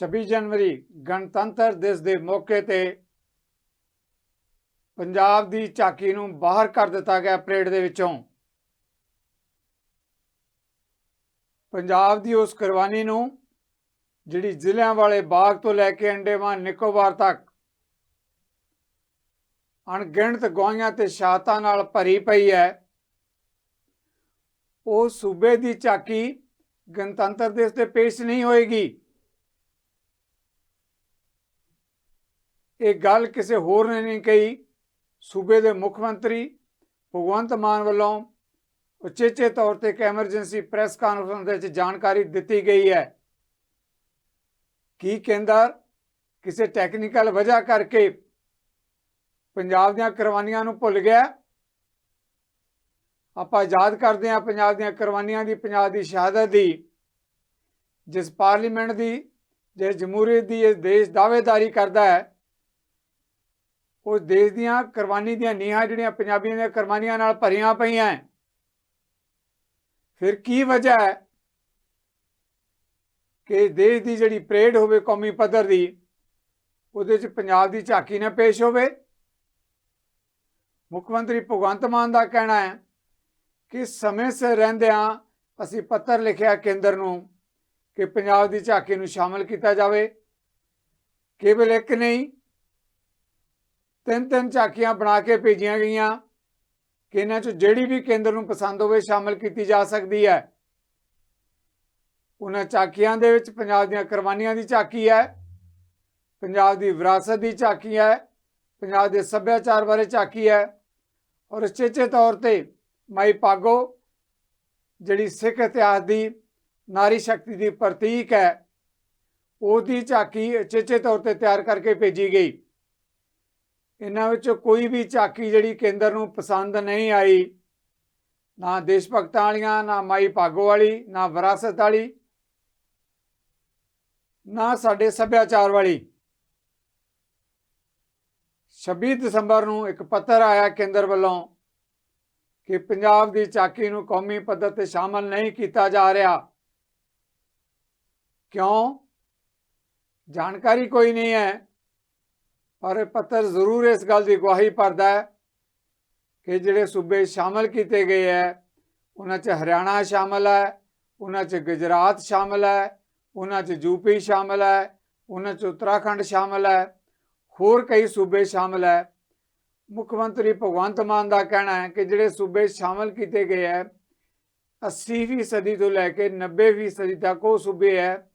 26 ਜਨਵਰੀ ਗਣਤੰਤਰ ਦਿਵਸ ਦੇ ਮੌਕੇ ਤੇ ਪੰਜਾਬ ਦੀ ਝਾਕੀ ਨੂੰ ਬਾਹਰ ਕਰ ਦਿੱਤਾ ਗਿਆ ਪਰੇਡ ਦੇ ਵਿੱਚੋਂ। ਪੰਜਾਬ ਦੀ ਉਸ ਕੁਰਬਾਨੀ ਨੂੰ ਜਿਹੜੀ ਜ਼ਿਲ੍ਹਿਆਂ ਵਾਲੇ ਬਾਗ ਤੋਂ ਲੈ ਕੇ ਅੰਡੇਮਾਨ ਨਿਕੋਬਾਰ ਤੱਕ ਅਣਗਿਣਤ ਗਵਾਹੀਆਂ ਤੇ ਸ਼ਹਾਦਤਾਂ ਨਾਲ ਭਰੀ ਪਈ ਹੈ, ਉਹ ਸੂਬੇ ਦੀ ਝਾਕੀ ਗਣਤੰਤਰ ਦਿਵਸ ਤੇ ਪੇਸ਼ ਨਹੀਂ ਹੋਏਗੀ। ਇਹ ਗੱਲ ਕਿਸੇ ਹੋਰ ਨੇ ਨਹੀਂ ਕਹੀ। ਸੂਬੇ ਦੇ ਮੁੱਖ ਮੰਤਰੀ ਭਗਵੰਤ ਮਾਨ ਵੱਲੋਂ ਉਚੇਚੇ ਤੌਰ ਤੇ ਇੱਕ ਐਮਰਜੈਂਸੀ ਪ੍ਰੈਸ ਕਾਨਫਰੰਸ ਵਿੱਚ ਜਾਣਕਾਰੀ ਦਿੱਤੀ ਗਈ ਹੈ। ਕੀ ਕੇਂਦਰ ਕਿਸੇ ਟੈਕਨੀਕਲ ਵਜ੍ਹਾ ਕਰਕੇ ਪੰਜਾਬ ਦੀਆਂ ਕੁਰਬਾਨੀਆਂ ਨੂੰ ਭੁੱਲ ਗਿਆ? ਆਪਾਂ ਯਾਦ ਕਰਦੇ ਹਾਂ ਪੰਜਾਬ ਦੀਆਂ ਕੁਰਬਾਨੀਆਂ ਦੀ, ਪੰਜਾਬ ਦੀ ਸ਼ਹਾਦਤ ਦੀ, ਜਿਸ ਪਾਰਲੀਮੈਂਟ ਦੀ, ਜਿਸ ਜਮਹੂਰੀਅਤ ਦੀ, ਇਸ ਦੇਸ਼ ਦਾਅਵੇਦਾਰੀ ਕਰਦਾ ਹੈ। ਉਸ ਦੇਸ਼ ਦੀਆਂ ਕੁਰਬਾਨੀ ਦੀਆਂ ਨੀਹਾਂ ਜਿਹੜੀਆਂ ਪੰਜਾਬੀਆਂ ਦੀਆਂ ਕੁਰਬਾਨੀਆਂ ਨਾਲ ਭਰੀਆਂ ਪਈਆਂ ਫਿਰ ਕੀ ਵਜ੍ਹਾ ਹੈ ਕਿ ਦੇਸ਼ ਦੀ ਜਿਹੜੀ ਪਰੇਡ ਹੋਵੇ, ਕੌਮੀ ਪੱਧਰ ਦੀ, ਉਹਦੇ 'ਚ ਪੰਜਾਬ ਦੀ ਝਾਕੀ ਨਾ ਪੇਸ਼ ਹੋਵੇ? ਮੁੱਖ ਮੰਤਰੀ ਭਗਵੰਤ ਮਾਨ ਦਾ ਕਹਿਣਾ ਹੈ ਕਿ ਸਮੇਂ ਸਿਰ ਰਹਿੰਦਿਆਂ ਅਸੀਂ ਪੱਤਰ ਲਿਖਿਆ ਕੇਂਦਰ ਨੂੰ ਕਿ ਪੰਜਾਬ ਦੀ ਝਾਕੀ ਨੂੰ ਸ਼ਾਮਲ ਕੀਤਾ ਜਾਵੇ। ਕੇਵਲ ਇੱਕ ਨਹੀਂ ਤਿੰਨ ਤਿੰਨ ਝਾਕੀਆਂ ਬਣਾ ਕੇ ਭੇਜੀਆਂ ਗਈਆਂ ਕਿ ਇਹਨਾਂ 'ਚੋਂ ਜਿਹੜੀ ਵੀ ਕੇਂਦਰ ਨੂੰ ਪਸੰਦ ਹੋਵੇ ਸ਼ਾਮਲ ਕੀਤੀ ਜਾ ਸਕਦੀ ਹੈ। ਉਹਨਾਂ ਝਾਕੀਆਂ ਦੇ ਵਿੱਚ ਪੰਜਾਬ ਦੀਆਂ ਕੁਰਬਾਨੀਆਂ ਦੀ ਝਾਕੀ ਹੈ, ਪੰਜਾਬ ਦੀ ਵਿਰਾਸਤ ਦੀ ਝਾਕੀ ਹੈ, ਪੰਜਾਬ ਦੇ ਸੱਭਿਆਚਾਰ ਬਾਰੇ ਝਾਕੀ ਹੈ ਔਰ ਉਚੇਚੇ ਤੌਰ ਤੇ ਮਾਈ ਪਾਗੋ ਜਿਹੜੀ ਸਿੱਖ ਇਤਿਹਾਸ ਦੀ ਨਾਰੀ ਸ਼ਕਤੀ ਦੀ ਪ੍ਰਤੀਕ ਹੈ, ਉਹਦੀ ਝਾਕੀ ਉਚੇਚੇ ਤੌਰ ਤੇ ਤਿਆਰ ਕਰਕੇ ਭੇਜੀ ਗਈ। ਇਹਨਾਂ ਵਿੱਚੋਂ ਕੋਈ ਵੀ ਝਾਕੀ ਜਿਹੜੀ ਕੇਂਦਰ ਨੂੰ ਪਸੰਦ ਨਹੀਂ ਆਈ, ਨਾ ਦੇਸ਼ ਭਗਤਾਂ ਵਾਲੀਆਂ, ਨਾ ਮਾਈ ਭਾਗੋ ਵਾਲੀ, ਨਾ ਵਿਰਾਸਤ ਵਾਲੀ, ਨਾ ਸਾਡੇ ਸੱਭਿਆਚਾਰ ਵਾਲੀ। 26 ਦਸੰਬਰ ਨੂੰ ਇੱਕ ਪੱਤਰ ਆਇਆ ਕੇਂਦਰ ਵੱਲੋਂ ਕਿ ਪੰਜਾਬ ਦੀ ਝਾਕੀ ਨੂੰ ਕੌਮੀ ਪੱਧਰ ਤੇ ਸ਼ਾਮਲ ਨਹੀਂ ਕੀਤਾ ਜਾ ਰਿਹਾ। ਕਿਉਂ? ਜਾਣਕਾਰੀ ਕੋਈ ਨਹੀਂ ਹੈ। ਪਰ ਇਹ ਪੱਤਰ ਜ਼ਰੂਰ ਇਸ ਗੱਲ ਦੀ ਗਵਾਹੀ ਭਰਦਾ ਹੈ ਕਿ ਜਿਹੜੇ ਸੂਬੇ ਸ਼ਾਮਲ ਕੀਤੇ ਗਏ ਹੈ, ਉਹਨਾਂ 'ਚ ਹਰਿਆਣਾ ਸ਼ਾਮਲ ਹੈ, ਉਹਨਾਂ 'ਚ ਗੁਜਰਾਤ ਸ਼ਾਮਲ ਹੈ, ਉਹਨਾਂ 'ਚ ਯੂਪੀ ਸ਼ਾਮਲ ਹੈ, ਉਹਨਾਂ 'ਚ ਉੱਤਰਾਖੰਡ ਸ਼ਾਮਲ ਹੈ, ਹੋਰ ਕਈ ਸੂਬੇ ਸ਼ਾਮਲ ਹੈ। ਮੁੱਖ ਮੰਤਰੀ ਭਗਵੰਤ ਮਾਨ ਦਾ ਕਹਿਣਾ ਹੈ ਕਿ ਜਿਹੜੇ ਸੂਬੇ ਸ਼ਾਮਲ ਕੀਤੇ ਗਏ ਹੈ 80ਵੀਂ ਸਦੀ ਤੋਂ ਲੈ ਕੇ 90ਵੀਂ ਸਦੀ ਤੱਕ ਉਹ ਸੂਬੇ ਹੈ,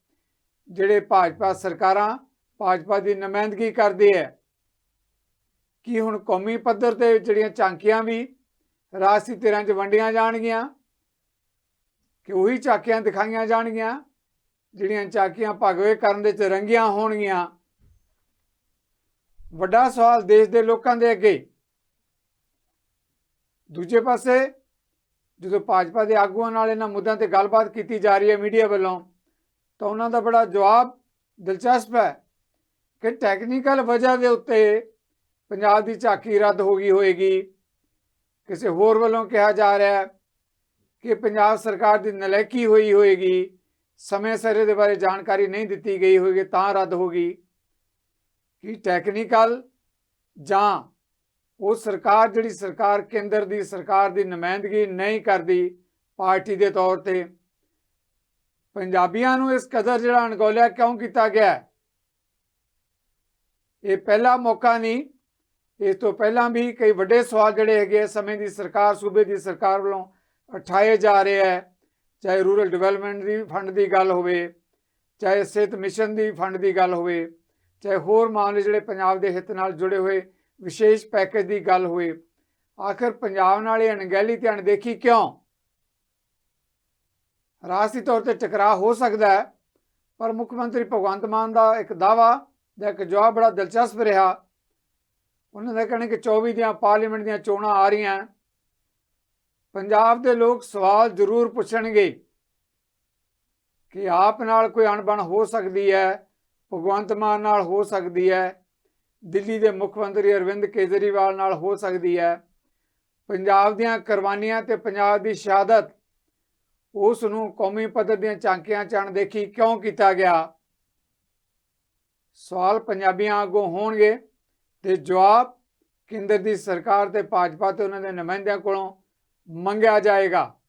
ਜਿਹੜੇ ਭਾਜਪਾ ਸਰਕਾਰਾਂ ਭਾਜਪਾ ਦੀ ਨੁਮਾਇੰਦਗੀ ਕਰਦੇ ਹੈ ਕਿ ਹੁਣ ਕੌਮੀ ਪੱਧਰ ਤੇ ਜਿਹੜੀਆਂ ਝਾਂਕੀਆਂ ਵੀ ਰਾਜਸੀ ਧਿਰਾਂ 'ਚ ਵੰਡੀਆਂ ਜਾਣਗੀਆਂ? ਕਿ ਉਹੀ ਝਾਕੀਆਂ ਦਿਖਾਈਆਂ ਜਾਣਗੀਆਂ, ਜਿਹੜੀਆਂ ਝਾਕੀਆਂ ਭਗਵੇ ਕਰਨ ਦੇ ਚ ਰੰਗੀਆਂ ਹੋਣਗੀਆਂ? ਵੱਡਾ ਸਵਾਲ ਦੇਸ਼ ਦੇ ਲੋਕਾਂ ਦੇ ਅੱਗੇ। ਦੂਜੇ ਪਾਸੇ, ਜਦੋਂ ਭਾਜਪਾ ਦੇ ਆਗੂਆਂ ਨਾਲ ਇਹਨਾਂ ਮੁੱਦਿਆਂ ਤੇ ਗੱਲਬਾਤ ਕੀਤੀ ਜਾ ਰਹੀ ਹੈ ਮੀਡੀਆ ਵੱਲੋਂ, ਤਾਂ ਉਹਨਾਂ ਦਾ ਬੜਾ ਜਵਾਬ ਦਿਲਚਸਪ ਹੈ। ਕਿ ਟੈਕਨੀਕਲ ਵਜ੍ਹਾ ਦੇ ਉੱਤੇ ਪੰਜਾਬ ਦੀ ਝਾਕੀ ਰੱਦ ਹੋ ਗਈ ਹੋਏਗੀ। ਕਿਸੇ ਹੋਰ ਵੱਲੋਂ ਕਿਹਾ ਜਾ ਰਿਹਾ ਹੈ ਕਿ ਪੰਜਾਬ ਸਰਕਾਰ ਦੀ ਨਲਾਇਕੀ ਹੋਈ ਹੋਏਗੀ। ਸਮੇਂ ਸਿਰ ਦੇ ਬਾਰੇ ਜਾਣਕਾਰੀ ਨਹੀਂ ਦਿੱਤੀ ਗਈ ਹੋਏਗੀ, ਤਾਂ ਰੱਦ ਹੋ ਗਈ। ਕਿ ਟੈਕਨੀਕਲ ਜਾਂ ਉਹ ਸਰਕਾਰ ਜਿਹੜੀ ਸਰਕਾਰ ਕੇਂਦਰ ਦੀ ਸਰਕਾਰ ਦੀ ਨੁਮਾਇੰਦਗੀ ਨਹੀਂ ਕਰਦੀ ਪਾਰਟੀ ਦੇ ਤੌਰ ਤੇ, ਪੰਜਾਬੀਆਂ ਨੂੰ ਇਸ ਕਦਰ ਜਿਹੜਾ ਅਣਗੌਲਿਆ ਕਿਉਂ ਕੀਤਾ ਗਿਆ? ਇਹ ਪਹਿਲਾ ਮੌਕਾ ਨਹੀਂ ਇਸ ਤੋਂ ਪਹਿਲਾਂ ਵੀ ਕਈ ਵੱਡੇ ਸਵਾਲ ਜਿਹੜੇ ਹੈਗੇ ਆ, ਸਮੇਂ ਦੀ ਸਰਕਾਰ ਸੂਬੇ ਦੀ ਸਰਕਾਰ ਵੱਲੋਂ ਉਠਾਏ ਜਾ ਰਹੇ ਹੈ ਚਾਹੇ ਰੂਰਲ ਡਿਵੈਲਪਮੈਂਟ ਦੀ ਫੰਡ ਦੀ ਗੱਲ ਹੋਵੇ ਚਾਹੇ ਸਿਹਤ ਮਿਸ਼ਨ ਦੀ ਫੰਡ ਦੀ ਗੱਲ ਹੋਵੇ ਚਾਹੇ ਹੋਰ ਮਾਮਲੇ ਜਿਹੜੇ ਪੰਜਾਬ ਦੇ ਹਿੱਤ ਨਾਲ ਜੁੜੇ ਹੋਏ ਵਿਸ਼ੇਸ਼ ਪੈਕੇਜ ਦੀ ਗੱਲ ਹੋਵੇ ਆਖਰ ਪੰਜਾਬ ਨਾਲ ਇਹ ਅਣਗਹਿਲੀ ਤੇ ਅਣਦੇਖੀ ਕਿਉਂ? ਰਾਜਸੀ ਤੌਰ ਤੇ ਟਕਰਾਅ ਹੋ ਸਕਦਾ ਹੈ ਪਰ ਮੁੱਖ ਮੰਤਰੀ ਭਗਵੰਤ ਮਾਨ ਦਾ ਇੱਕ ਦਾਵਾ ਦਾ ਇੱਕ ਜਵਾਬ ਬੜਾ ਦਿਲਚਸਪ ਰਿਹਾ। ਉਹਨਾਂ ਦਾ ਕਹਿਣਾ ਕਿ 24 ਦੀਆਂ ਪਾਰਲੀਮੈਂਟ ਦੀਆਂ ਚੋਣਾਂ ਆ ਰਹੀਆਂ। ਪੰਜਾਬ ਦੇ ਲੋਕ ਸਵਾਲ ਜ਼ਰੂਰ ਪੁੱਛਣਗੇ ਕਿ ਆਪ ਨਾਲ ਕੋਈ ਅਣਬਣ ਹੋ ਸਕਦੀ ਹੈ, ਭਗਵੰਤ ਮਾਨ ਨਾਲ ਹੋ ਸਕਦੀ ਹੈ, ਦਿੱਲੀ ਦੇ ਮੁੱਖ ਮੰਤਰੀ ਅਰਵਿੰਦ ਕੇਜਰੀਵਾਲ ਨਾਲ ਹੋ ਸਕਦੀ ਹੈ। ਪੰਜਾਬ ਦੀਆਂ ਕੁਰਬਾਨੀਆਂ ਤੇ ਪੰਜਾਬ ਦੀ ਸ਼ਹਾਦਤ, ਉਸ ਨੂੰ ਕੌਮੀ ਪੱਧਰ ਦੀਆਂ ਝਾਂਕੀਆਂ ਚਣ ਦੇਖੀ ਕਿਉਂ ਕੀਤਾ ਗਿਆ? ਸਵਾਲ ਪੰਜਾਬੀਆਂ ਅੱਗੋਂ ਹੋਣਗੇ ਤੇ ਜਵਾਬ ਕੇਂਦਰ ਦੀ ਸਰਕਾਰ ਤੇ ਭਾਜਪਾ ਤੇ ਉਹਨਾਂ ਦੇ ਨੁਮਾਇੰਦਿਆਂ ਕੋਲੋਂ ਮੰਗਿਆ ਜਾਏਗਾ।